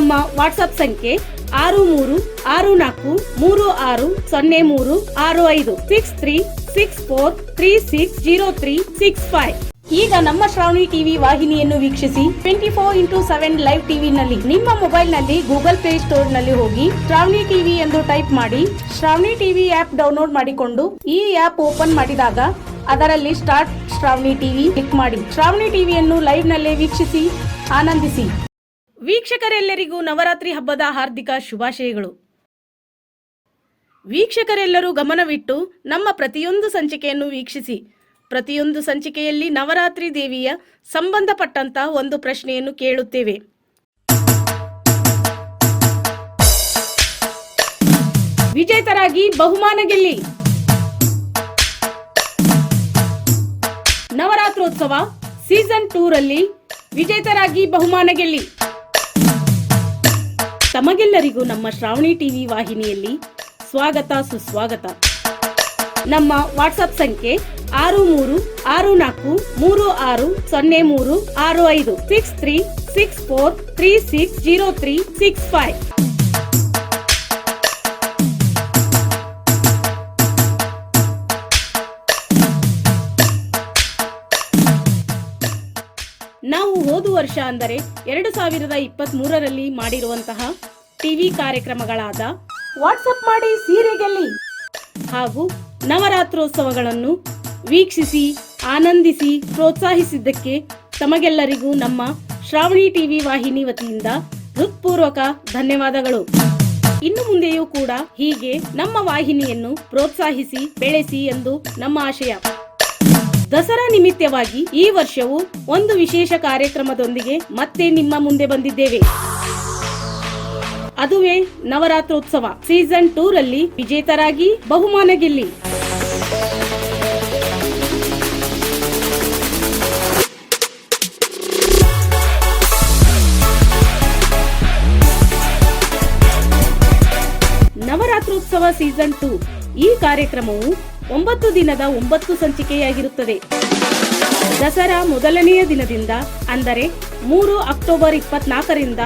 ನಮ್ಮ ವಾಟ್ಸಪ್ ಸಂಖ್ಯೆ ಆರು ಮೂರು ಆರು ನಾಲ್ಕು ಮೂರು ಆರು ಸೊನ್ನೆ ಮೂರು ಆರು ಐದು six three six four three six zero three six five. ಈಗ ನಮ್ಮ ಶ್ರಾವಣಿ ಟಿವಿ ವಾಹಿನಿಯನ್ನು ವೀಕ್ಷಿಸಿ twenty four into seven live ಟಿವಿನಲ್ಲಿ. ನಿಮ್ಮ ಮೊಬೈಲ್ನಲ್ಲಿ ಗೂಗಲ್ ಪ್ಲೇ ಸ್ಟೋರ್ನಲ್ಲಿ ಹೋಗಿ ಶ್ರಾವಣಿ ಟಿವಿ ಎಂದು ಟೈಪ್ ಮಾಡಿ ಶ್ರಾವಣಿ ಟಿವಿ ಆಪ್ ಡೌನ್ಲೋಡ್ ಮಾಡಿಕೊಂಡು ಈ ಆಪ್ ಓಪನ್ ಮಾಡಿದಾಗ ಅದರಲ್ಲಿ ಸ್ಟಾರ್ಟ್ ಶ್ರಾವಣಿ ಟಿವಿ ಕ್ಲಿಕ್ ಮಾಡಿ. ಶ್ರಾವಣಿ ಟಿವಿಯನ್ನು ಲೈವ್ ನಲ್ಲೇ ವೀಕ್ಷಿಸಿ, ಆನಂದಿಸಿ. ವೀಕ್ಷಕರೆಲ್ಲರಿಗೂ ನವರಾತ್ರಿ ಹಬ್ಬದ ಹಾರ್ದಿಕ ಶುಭಾಶಯಗಳು. ವೀಕ್ಷಕರೆಲ್ಲರೂ ಗಮನವಿಟ್ಟು ನಮ್ಮ ಪ್ರತಿಯೊಂದು ಸಂಚಿಕೆಯನ್ನು ವೀಕ್ಷಿಸಿ. ಪ್ರತಿಯೊಂದು ಸಂಚಿಕೆಯಲ್ಲಿ ನವರಾತ್ರಿ ದೇವಿಯ ಸಂಬಂಧಪಟ್ಟಂತ ಒಂದು ಪ್ರಶ್ನೆಯನ್ನು ಕೇಳುತ್ತೇವೆ. ವಿಜೇತರಾಗಿ ಬಹುಮಾನ ಗೆಲ್ಲಿ. ನವರಾತ್ರೋತ್ಸವ ಸೀಸನ್ ಟೂರಲ್ಲಿ ವಿಜೇತರಾಗಿ ಬಹುಮಾನ ಗೆಲ್ಲಿ. ತಮಗೆಲ್ಲರಿಗೂ ನಮ್ಮ ಶ್ರಾವಣಿ ಟಿವಿ ವಾಹಿನಿಯಲ್ಲಿ ಸ್ವಾಗತ, ಸುಸ್ವಾಗತ. ನಮ್ಮ ವಾಟ್ಸಪ್ ಸಂಖ್ಯೆ ಆರು ಮೂರು, ಆರು ನಾಲ್ಕು, ಮೂರು ಆರು, ಸೊನ್ನೆ ಮೂರು, ಆರು ಐದು, six three, six four, three six, zero three, six five. ನಾವು ಹೋದ ವರ್ಷ ಅಂದರೆ ಎರಡು ಸಾವಿರದ ಇಪ್ಪತ್ತ್ ಮೂರರಲ್ಲಿ ಮಾಡಿರುವಂತಹ ಟಿವಿ ಕಾರ್ಯಕ್ರಮಗಳಾದ ವಾಟ್ಸಪ್ ಮಾಡಿ ಸೀರೆ ಗೆಲ್ಲಿ. ಹಾಗೂ ನವರಾತ್ರೋತ್ಸವಗಳನ್ನು ವೀಕ್ಷಿಸಿ ಆನಂದಿಸಿ ಪ್ರೋತ್ಸಾಹಿಸಿದ್ದಕ್ಕೆ ತಮಗೆಲ್ಲರಿಗೂ ನಮ್ಮ ಶ್ರಾವಣಿ ಟಿವಿ ವಾಹಿನಿ ವತಿಯಿಂದ ಹೃತ್ಪೂರ್ವಕ ಧನ್ಯವಾದಗಳು. ಇನ್ನು ಮುಂದೆಯೂ ಕೂಡ ಹೀಗೆ ನಮ್ಮ ವಾಹಿನಿಯನ್ನು ಪ್ರೋತ್ಸಾಹಿಸಿ ಬೆಳೆಸಿ ಎಂದು ನಮ್ಮ ಆಶಯ. ದಸರಾ ನಿಮಿತ್ತವಾಗಿ ಈ ವರ್ಷವು ಒಂದು ವಿಶೇಷ ಕಾರ್ಯಕ್ರಮದೊಂದಿಗೆ ಮತ್ತೆ ನಿಮ್ಮ ಮುಂದೆ ಬಂದಿದ್ದೇವೆ. ಅದುವೇ ನವರಾತ್ರೋತ್ಸವ. ಸೀಸನ್ ಟೂ ರಲ್ಲಿ ವಿಜೇತರಾಗಿ ಬಹುಮಾನ ಗೆಲ್ಲಿ. Navaratrotsava season two. ಈ ಕಾರ್ಯಕ್ರಮವು ಒಂಬತ್ತು ದಿನದ ಒಂಬತ್ತು ಸಂಚಿಕೆಯಾಗಿರುತ್ತದೆ. ದಸರಾ ಮೊದಲನೆಯ ದಿನದಿಂದ ಅಂದರೆ ಮೂರು ಅಕ್ಟೋಬರ್ ಇಪ್ಪತ್ನಾಲ್ಕರಿಂದ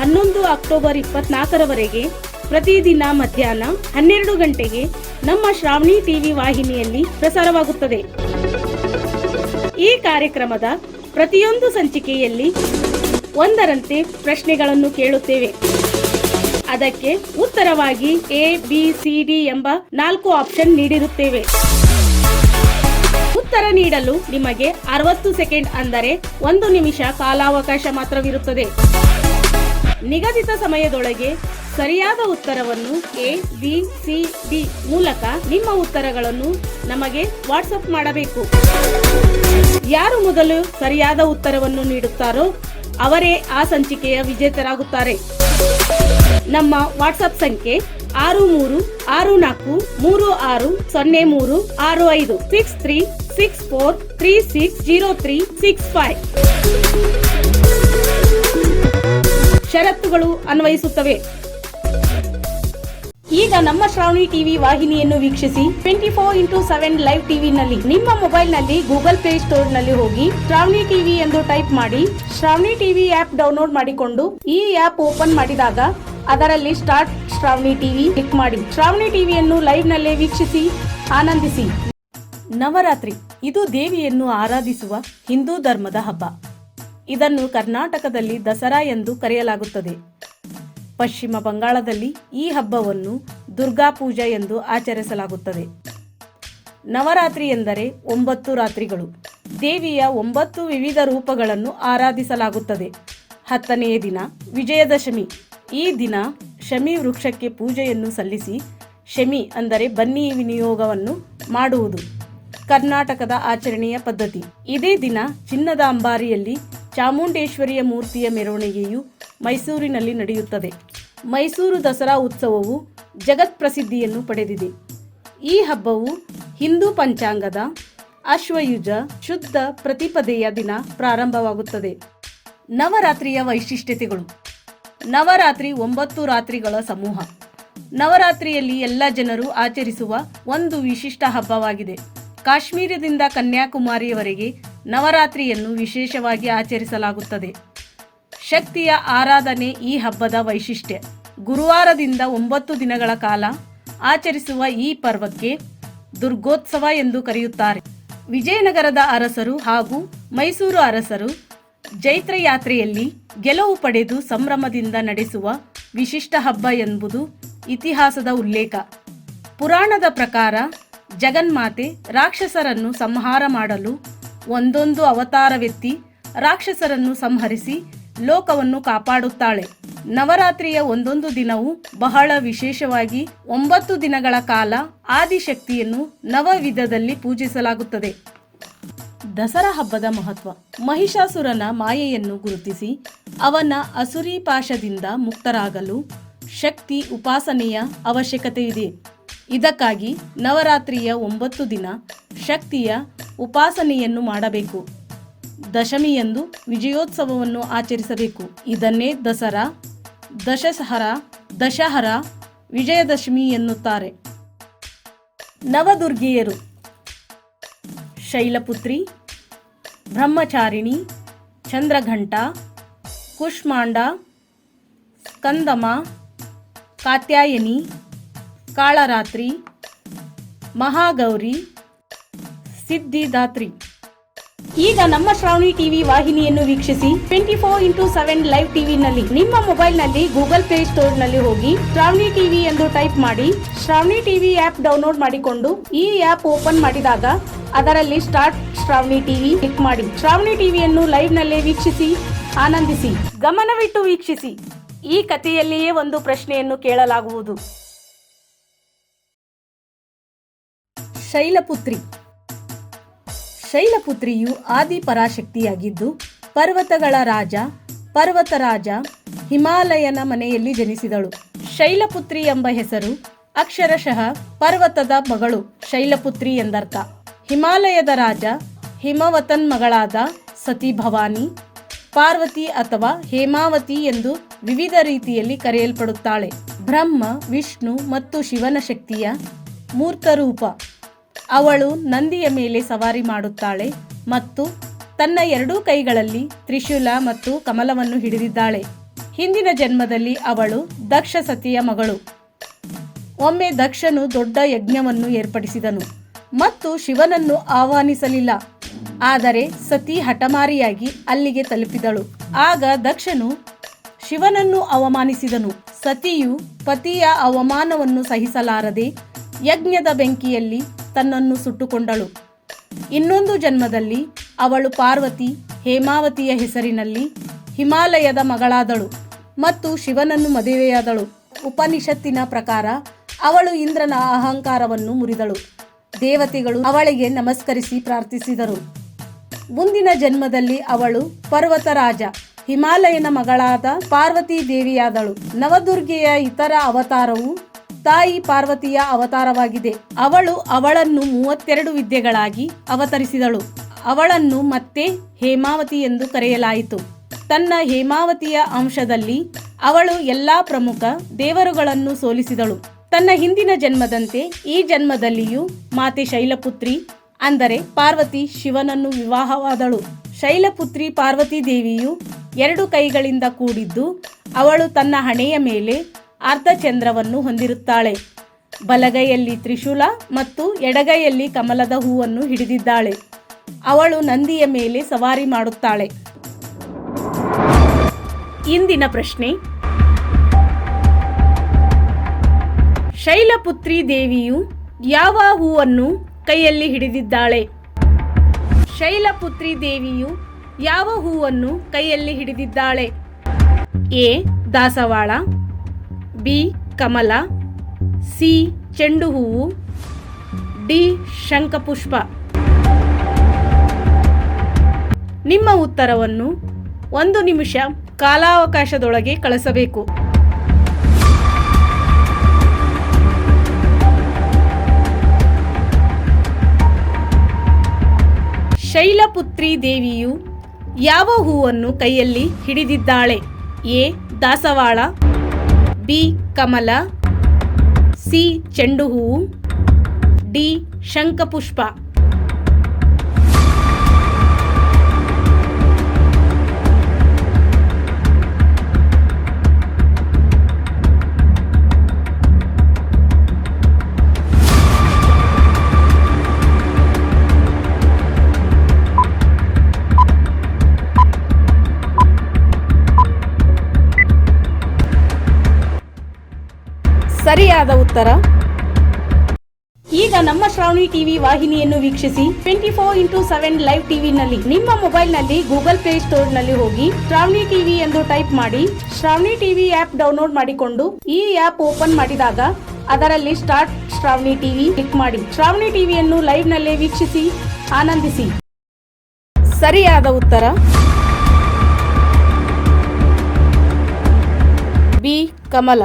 ಹನ್ನೊಂದು ಅಕ್ಟೋಬರ್ ಇಪ್ಪತ್ನಾಲ್ಕರವರೆಗೆ ಪ್ರತಿದಿನ ಮಧ್ಯಾಹ್ನ ಹನ್ನೆರಡು ಗಂಟೆಗೆ ನಮ್ಮ ಶ್ರಾವಣಿ ಟಿವಿ ವಾಹಿನಿಯಲ್ಲಿ ಪ್ರಸಾರವಾಗುತ್ತದೆ. ಈ ಕಾರ್ಯಕ್ರಮದ ಪ್ರತಿಯೊಂದು ಸಂಚಿಕೆಯಲ್ಲಿ ಒಂದರಂತೆ ಪ್ರಶ್ನೆಗಳನ್ನು ಕೇಳುತ್ತೇವೆ. ಅದಕ್ಕೆ ಉತ್ತರವಾಗಿ ಎ, ಬಿ, ಸಿ, ಡಿ ಎಂಬ ನಾಲ್ಕು ಆಪ್ಷನ್ ನೀಡಿರುತ್ತೇವೆ. ಉತ್ತರ ನೀಡಲು ನಿಮಗೆ ಅರವತ್ತು ಸೆಕೆಂಡ್ ಅಂದರೆ ಒಂದು ನಿಮಿಷ ಕಾಲಾವಕಾಶ ಮಾತ್ರವಿರುತ್ತದೆ. ನಿಗದಿತ ಸಮಯದೊಳಗೆ ಸರಿಯಾದ ಉತ್ತರವನ್ನು ಎ, ಬಿ, ಸಿ, ಡಿ ಮೂಲಕ ನಿಮ್ಮ ಉತ್ತರಗಳನ್ನು ನಮಗೆ ವಾಟ್ಸಪ್ ಮಾಡಬೇಕು. ಯಾರು ಮೊದಲು ಸರಿಯಾದ ಉತ್ತರವನ್ನು ನೀಡುತ್ತಾರೋ ಅವರೇ ಆ ಸಂಚಿಕೆಯ ವಿಜೇತರಾಗುತ್ತಾರೆ. ನಮ್ಮ ವಾಟ್ಸಪ್ ಸಂಖ್ಯೆ ಆರು ಮೂರು, ಆರು ನಾಲ್ಕು, ಮೂರು ಆರು, ಸೊನ್ನೆ ಮೂರು, ಆರು ಐದು, six three, six four, three six zero three, six five. ಷರತ್ತುಗಳು ಅನ್ವಯಿಸುತ್ತವೆ. ಈಗ ನಮ್ಮ ಶ್ರಾವಣಿ ಟಿವಿ ವಾಹಿನಿಯನ್ನು ವೀಕ್ಷಿಸಿ twenty four into seven live ಟಿವಿನಲ್ಲಿ. ನಿಮ್ಮ ಮೊಬೈಲ್ನಲ್ಲಿ ಗೂಗಲ್ ಪ್ಲೇ ಸ್ಟೋರ್ನಲ್ಲಿ ಹೋಗಿ ಶ್ರಾವಣಿ ಟಿವಿ ಎಂದು ಟೈಪ್ ಮಾಡಿ ಶ್ರಾವಣಿ ಟಿವಿ ಆಪ್ ಡೌನ್ಲೋಡ್ ಮಾಡಿಕೊಂಡು ಈ ಆಪ್ ಓಪನ್ ಮಾಡಿದಾಗ ಅದರಲ್ಲಿ ಸ್ಟಾರ್ಟ್ ಶ್ರಾವಣಿ ಟಿವಿ ಕ್ಲಿಕ್ ಮಾಡಿ. ಶ್ರಾವಣಿ ಟಿವಿಯನ್ನು ಲೈವ್ ನಲ್ಲೇ ವೀಕ್ಷಿಸಿ ಆನಂದಿಸಿ. ನವರಾತ್ರಿ, ಇದು ದೇವಿಯನ್ನು ಆರಾಧಿಸುವ ಹಿಂದೂ ಧರ್ಮದ ಹಬ್ಬ. ಇದನ್ನು ಕರ್ನಾಟಕದಲ್ಲಿ ದಸರಾ ಎಂದು ಕರೆಯಲಾಗುತ್ತದೆ. ಪಶ್ಚಿಮ ಬಂಗಾಳದಲ್ಲಿ ಈ ಹಬ್ಬವನ್ನು ದುರ್ಗಾ ಪೂಜಾ ಎಂದು ಆಚರಿಸಲಾಗುತ್ತದೆ. ನವರಾತ್ರಿ ಎಂದರೆ ಒಂಬತ್ತು ರಾತ್ರಿಗಳು. ದೇವಿಯ ಒಂಬತ್ತು ವಿವಿಧ ರೂಪಗಳನ್ನು ಆರಾಧಿಸಲಾಗುತ್ತದೆ. ಹತ್ತನೆಯ ದಿನ ವಿಜಯದಶಮಿ. ಈ ದಿನ ಶಮಿ ವೃಕ್ಷಕ್ಕೆ ಪೂಜೆಯನ್ನು ಸಲ್ಲಿಸಿ, ಶಮಿ ಅಂದರೆ ಬನ್ನಿ ವಿನಿಯೋಗವನ್ನು ಮಾಡುವುದು. ಕರ್ನಾಟಕದ ಆಚರಣೆಯ ಪದ್ಧತಿ. ಇದೇ ದಿನ ಚಿನ್ನದ ಅಂಬಾರಿಯಲ್ಲಿ ಚಾಮುಂಡೇಶ್ವರಿಯ ಮೂರ್ತಿಯ ಮೆರವಣಿಗೆಯು ಮೈಸೂರಿನಲ್ಲಿ ನಡೆಯುತ್ತದೆ. ಮೈಸೂರು ದಸರಾ ಉತ್ಸವವು ಜಗತ್ಪ್ರಸಿದ್ಧಿಯನ್ನು ಪಡೆದಿದೆ. ಈ ಹಬ್ಬವು ಹಿಂದೂ ಪಂಚಾಂಗದ ಅಶ್ವಯುಜ ಶುದ್ಧ ಪ್ರತಿಪದೆಯ ದಿನ ಪ್ರಾರಂಭವಾಗುತ್ತದೆ. ನವರಾತ್ರಿಯ ವೈಶಿಷ್ಟ್ಯತೆಗಳು. ನವರಾತ್ರಿ ಒಂಬತ್ತು ರಾತ್ರಿಗಳ ಸಮೂಹ. ನವರಾತ್ರಿಯಲ್ಲಿ ಎಲ್ಲ ಜನರು ಆಚರಿಸುವ ಒಂದು ವಿಶಿಷ್ಟ ಹಬ್ಬವಾಗಿದೆ. ಕಾಶ್ಮೀರದಿಂದ ಕನ್ಯಾಕುಮಾರಿಯವರೆಗೆ ನವರಾತ್ರಿಯನ್ನು ವಿಶೇಷವಾಗಿ ಆಚರಿಸಲಾಗುತ್ತದೆ. ಶಕ್ತಿಯ ಆರಾಧನೆ ಈ ಹಬ್ಬದ ವೈಶಿಷ್ಟ್ಯ. ಗುರುವಾರದಿಂದ ಒಂಬತ್ತು ದಿನಗಳ ಕಾಲ ಆಚರಿಸುವ ಈ ಪರ್ವಕ್ಕೆ ದುರ್ಗೋತ್ಸವ ಎಂದು ಕರೆಯುತ್ತಾರೆ. ವಿಜಯನಗರದ ಅರಸರು ಹಾಗೂ ಮೈಸೂರು ಅರಸರು ಜೈತ್ರ ಯಾತ್ರೆಯಲ್ಲಿ ಗೆಲುವು ಪಡೆದು ಸಂಭ್ರಮದಿಂದ ನಡೆಸುವ ವಿಶಿಷ್ಟ ಹಬ್ಬ ಎಂಬುದು ಇತಿಹಾಸದ ಉಲ್ಲೇಖ. ಪುರಾಣದ ಪ್ರಕಾರ ಜಗನ್ಮಾತೆ ರಾಕ್ಷಸರನ್ನು ಸಂಹಾರ ಮಾಡಲು ಒಂದೊಂದು ಅವತಾರವೆತ್ತಿ ರಾಕ್ಷಸರನ್ನು ಸಂಹರಿಸಿ ಲೋಕವನ್ನು ಕಾಪಾಡುತ್ತಾಳೆ. ನವರಾತ್ರಿಯ ಒಂದೊಂದು ದಿನವೂ ಬಹಳ ವಿಶೇಷವಾಗಿ ಒಂಬತ್ತು ದಿನಗಳ ಕಾಲ ಆದಿಶಕ್ತಿಯನ್ನು ನವವಿಧದಲ್ಲಿ ಪೂಜಿಸಲಾಗುತ್ತದೆ. ದಸರಾ ಹಬ್ಬದ ಮಹತ್ವ. ಮಹಿಷಾಸುರನ ಮಾಯೆಯನ್ನು ಗುರುತಿಸಿ ಅವನ ಅಸುರಿ ಪಾಶದಿಂದ ಮುಕ್ತರಾಗಲು ಶಕ್ತಿ, ಉಪಾಸನೆಯ ಅವಶ್ಯಕತೆ ಇದೆ ಇದಕ್ಕಾಗಿ ನವರಾತ್ರಿಯ ಒಂಬತ್ತು ದಿನ ಶಕ್ತಿಯ ಉಪಾಸನೆಯನ್ನು ಮಾಡಬೇಕು. ದಶಮಿಯಂದು ವಿಜಯೋತ್ಸವವನ್ನು ಆಚರಿಸಬೇಕು. ಇದನ್ನೇ ದಸರಾ ದಶಸಹರ ದಶಹರ, ವಿಜಯದಶಮಿ ಎನ್ನುತ್ತಾರೆ. ನವದುರ್ಗಿಯರು ಶೈಲಪುತ್ರಿ, ಬ್ರಹ್ಮಚಾರಿಣಿ, ಚಂದ್ರಘಂಟ, ಕುಷ್ಮಾಂಡ ಕಂದಮ ಕಾತ್ಯಾಯನಿ ಕಾಳರಾತ್ರಿ, ಮಹಾಗೌರಿ, ಸಿದ್ಧಿದಾತ್ರಿ. ಈಗ ನಮ್ಮ ಶ್ರಾವಣಿ ಟಿವಿ ವಾಹಿನಿಯನ್ನು ವೀಕ್ಷಿಸಿ twenty four into seven live ಟಿವಿನಲ್ಲಿ ನಿಮ್ಮ ಮೊಬೈಲ್ನಲ್ಲಿ ಗೂಗಲ್ ಪ್ಲೇ ಸ್ಟೋರ್ನಲ್ಲಿ ಹೋಗಿ ಶ್ರಾವಣಿ ಟಿವಿ ಎಂದು ಟೈಪ್ ಮಾಡಿ ಶ್ರಾವಣಿ ಟಿವಿ ಆಪ್ ಡೌನ್ಲೋಡ್ ಮಾಡಿಕೊಂಡು ಈ ಆಪ್ ಓಪನ್ ಮಾಡಿದಾಗ ಅದರಲ್ಲಿ ಸ್ಟಾರ್ಟ್ ಶ್ರಾವಣಿ ಟಿವಿ ಕ್ಲಿಕ್ ಮಾಡಿ. ಶ್ರಾವಣಿ ಟಿವಿಯನ್ನು ಲೈವ್ನಲ್ಲಿ ವೀಕ್ಷಿಸಿ, ಆನಂದಿಸಿ, ಗಮನವಿಟ್ಟು ವೀಕ್ಷಿಸಿ. ಈ ಕಥೆಯಲ್ಲಿಯೇ ಒಂದು ಪ್ರಶ್ನೆಯನ್ನು ಕೇಳಲಾಗುವುದು. ಶೈಲಪುತ್ರಿ. ಶೈಲಪುತ್ರಿಯು ಆದಿ ಪರಾಶಕ್ತಿಯಾಗಿದ್ದು, ಪರ್ವತಗಳ ರಾಜ, ಪರ್ವತರಾಜ, ಹಿಮಾಲಯನ ಮನೆಯಲ್ಲಿ ಜನಿಸಿದಳು. ಶೈಲಪುತ್ರಿ ಎಂಬ ಹೆಸರು ಅಕ್ಷರಶಃ ಪರ್ವತದ ಮಗಳು ಶೈಲಪುತ್ರಿ ಎಂದರ್ಥ. ಹಿಮಾಲಯದ ರಾಜ ಹಿಮವತನ್ ಮಗಳಾದ ಸತಿ ಭವಾನಿ ಪಾರ್ವತಿ ಅಥವಾ ಹೇಮಾವತಿ ಎಂದು ವಿವಿಧ ರೀತಿಯಲ್ಲಿ ಕರೆಯಲ್ಪಡುತ್ತಾಳೆ. ಬ್ರಹ್ಮ, ವಿಷ್ಣು ಮತ್ತು ಶಿವನ ಶಕ್ತಿಯ ಮೂರ್ತರೂಪ. ಅವಳು ನಂದಿಯ ಮೇಲೆ ಸವಾರಿ ಮಾಡುತ್ತಾಳೆ ಮತ್ತು ತನ್ನ ಎರಡೂ ಕೈಗಳಲ್ಲಿ ತ್ರಿಶೂಲ ಮತ್ತು ಕಮಲವನ್ನು ಹಿಡಿದಿದ್ದಾಳೆ. ಹಿಂದಿನ ಜನ್ಮದಲ್ಲಿ ಅವಳು ದಕ್ಷ ಸತಿಯ ಮಗಳು. ಒಮ್ಮೆ ದಕ್ಷನು ದೊಡ್ಡ ಯಜ್ಞವನ್ನು ಏರ್ಪಡಿಸಿದನು ಮತ್ತು ಶಿವನನ್ನು ಆಹ್ವಾನಿಸಲಿಲ್ಲ. ಆದರೆ ಸತಿ ಹಠಮಾರಿಯಾಗಿ ಅಲ್ಲಿಗೆ ತಲುಪಿದಳು. ಆಗ ದಕ್ಷನು ಶಿವನನ್ನು ಅವಮಾನಿಸಿದನು. ಸತಿಯು ಪತಿಯ ಅವಮಾನವನ್ನು ಸಹಿಸಲಾರದೆ ಯಜ್ಞದ ಬೆಂಕಿಯಲ್ಲಿ ತನ್ನನ್ನು ಸುಟ್ಟುಕೊಂಡಳು. ಇನ್ನೊಂದು ಜನ್ಮದಲ್ಲಿ ಅವಳು ಪಾರ್ವತಿ ಹೇಮಾವತಿಯ ಹೆಸರಿನಲ್ಲಿ ಹಿಮಾಲಯದ ಮಗಳಾದಳು ಮತ್ತು ಶಿವನನ್ನು ಮದುವೆಯಾದಳು. ಉಪನಿಷತ್ತಿನ ಪ್ರಕಾರ ಅವಳು ಇಂದ್ರನ ಅಹಂಕಾರವನ್ನು ಮುರಿದಳು. ದೇವತೆಗಳು ಅವಳಿಗೆ ನಮಸ್ಕರಿಸಿ ಪ್ರಾರ್ಥಿಸಿದರು. ಮುಂದಿನ ಜನ್ಮದಲ್ಲಿ ಅವಳು ಪರ್ವತರಾಜ ಹಿಮಾಲಯನ ಮಗಳಾದ ಪಾರ್ವತಿ ದೇವಿಯಾದಳು. ನವದುರ್ಗೆಯ ಇತರ ಅವತಾರವು ತಾಯಿ ಪಾರ್ವತಿಯ ಅವತಾರವಾಗಿದೆ. ಅವಳು ಅವಳನ್ನು ಮೂವತ್ತೆರಡು ವಿದ್ಯೆಗಳಾಗಿ ಅವತರಿಸಿದಳು. ಅವಳನ್ನು ಮತ್ತೆ ಹೇಮಾವತಿ ಎಂದು ಕರೆಯಲಾಯಿತು. ತನ್ನ ಹೇಮಾವತಿಯ ಅಂಶದಲ್ಲಿ ಅವಳು ಎಲ್ಲಾ ಪ್ರಮುಖ ದೇವರುಗಳನ್ನು ಸೋಲಿಸಿದಳು. ತನ್ನ ಹಿಂದಿನ ಜನ್ಮದಂತೆ ಈ ಜನ್ಮದಲ್ಲಿಯೂ ಮಾತೆ ಶೈಲಪುತ್ರಿ, ಅಂದರೆ ಪಾರ್ವತಿ ಶಿವನನ್ನು ವಿವಾಹವಾದಳು. ಶೈಲಪುತ್ರಿ ಪಾರ್ವತಿ ದೇವಿಯು ಎರಡು ಕೈಗಳಿಂದ ಕೂಡಿದ್ದು ಅವಳು ತನ್ನ ಹಣೆಯ ಮೇಲೆ ಅರ್ಧಚಂದ್ರವನ್ನು ಹೊಂದಿರುತ್ತಾಳೆ. ಬಲಗೈಯಲ್ಲಿ ತ್ರಿಶೂಲ ಮತ್ತು ಎಡಗೈಯಲ್ಲಿ ಕಮಲದ ಹೂವನ್ನು ಹಿಡಿದಿದ್ದಾಳೆ. ಅವಳು ನಂದಿಯ ಮೇಲೆ ಸವಾರಿ ಮಾಡುತ್ತಾಳೆ. ಇಂದಿನ ಪ್ರಶ್ನೆ. ಶೈಲಪುತ್ರಿ ದೇವಿಯು ಯಾವ ಹೂವನ್ನು ಕೈಯಲ್ಲಿ ಹಿಡಿದಿದ್ದಾಳೆ? ಶೈಲಪುತ್ರಿ ದೇವಿಯು ಯಾವ ಹೂವನ್ನು ಕೈಯಲ್ಲಿ ಹಿಡಿದಿದ್ದಾಳೆ? ಎ. ದಾಸವಾಳ. ಬಿ, ಕಮಲ, ಸಿ ಚೆಂಡು ಹೂವು ಡಿ, ಶಂಖಪುಷ್ಪ. ನಿಮ್ಮ ಉತ್ತರವನ್ನು ಒಂದು ನಿಮಿಷ ಕಾಲಾವಕಾಶದೊಳಗೆ ಕಳಿಸಬೇಕು. ಶೈಲಪುತ್ರಿ ದೇವಿಯು ಯಾವ ಹೂವನ್ನು ಕೈಯಲ್ಲಿ ಹಿಡಿದಿದ್ದಾಳೆ? ಎ, ದಾಸವಾಳ ಬಿ ಕಮಲ ಸಿ ಚೆಂಡು ಹೂವು ಡಿ ಶಂಖಪುಷ್ಪ ಸರಿಯಾದ ಉತ್ತರ. ಈಗ ನಮ್ಮ ಶ್ರಾವಣಿ ಟಿವಿ ವಾಹಿನಿಯನ್ನು ವೀಕ್ಷಿಸಿ. Twenty four into seven live ಟಿವಿನಲ್ಲಿ ನಿಮ್ಮ ಮೊಬೈಲ್ನಲ್ಲಿ ಗೂಗಲ್ ಪ್ಲೇ ಸ್ಟೋರ್ನಲ್ಲಿ ಹೋಗಿ ಶ್ರಾವಣಿ ಟಿವಿ ಎಂದು ಟೈಪ್ ಮಾಡಿ ಶ್ರಾವಣಿ ಟಿವಿ ಆಪ್ ಡೌನ್ಲೋಡ್ ಮಾಡಿಕೊಂಡು ಈ ಆಪ್ ಓಪನ್ ಮಾಡಿದಾಗ ಅದರಲ್ಲಿ ಸ್ಟಾರ್ಟ್ ಶ್ರಾವಣಿ ಟಿವಿ ಕ್ಲಿಕ್ ಮಾಡಿ. ಶ್ರಾವಣಿ ಟಿವಿಯನ್ನು ಲೈವ್ ನಲ್ಲೇ ವೀಕ್ಷಿಸಿ, ಆನಂದಿಸಿ. ಸರಿಯಾದ ಉತ್ತರ. ಬಿ. ಕಮಲ.